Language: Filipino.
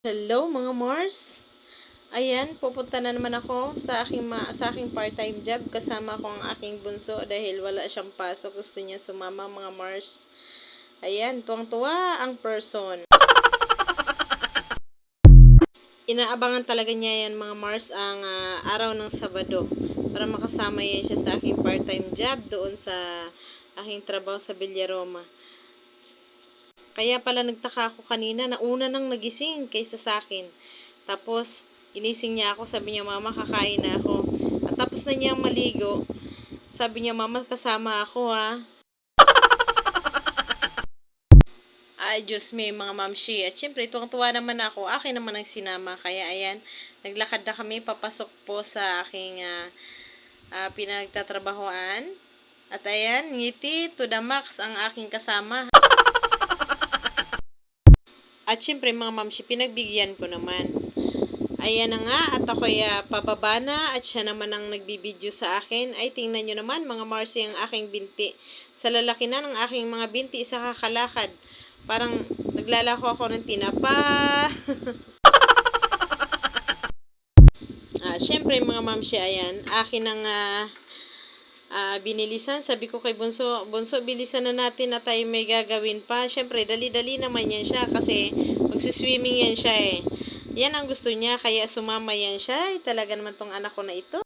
Hello mga Mars. Ayan, pupunta na naman ako sa aking ma- sa aking part-time job kasama ko ang aking bunso dahil wala siyang pasok. Gusto niya sumama mga Mars. Ayan, tuwang-tuwa ang person. Inaabangan talaga niya yan mga Mars ang ah, araw ng Sabado para makasama yan siya sa aking part-time job doon sa aking trabaho sa Villaroma. Kaya pala nagtaka ako kanina na una nang nagising kaysa sa akin. Tapos, inising niya ako, sabi niya, mama, kakain na ako. At tapos na niya maligo, sabi niya, mama, kasama ako ha. Ay, Diyos me, mga mamshi. At syempre, tuwang-tuwa naman ako. Akin naman ang sinama. Kaya ayan, naglakad na kami papasok po sa aking ah, ah, pinagtatrabahoan. At ayan, ngiti to the max ang aking kasama. At syempre mga mamshi, pinagbigyan ko naman. Ayan na nga, at ako ay ah, pababa na at siya naman ang nagbibideo sa akin. Ay, tingnan nyo naman mga Marcy ang aking binti. Sa lalaki na ng aking mga binti, isa kakalakad. Parang naglalako ako ng tinapa. ah, syempre mga mamshi, ayan, akin ang ah, ah, binilisan. Sabi ko kay Bunso, Bunso, bilisan na natin na tayo may gagawin pa. Siyempre, dali-dali naman yan siya kasi magsiswimming yan siya eh. Yan ang gusto niya, kaya sumama yan siya. Ay, talaga naman tong anak ko na ito.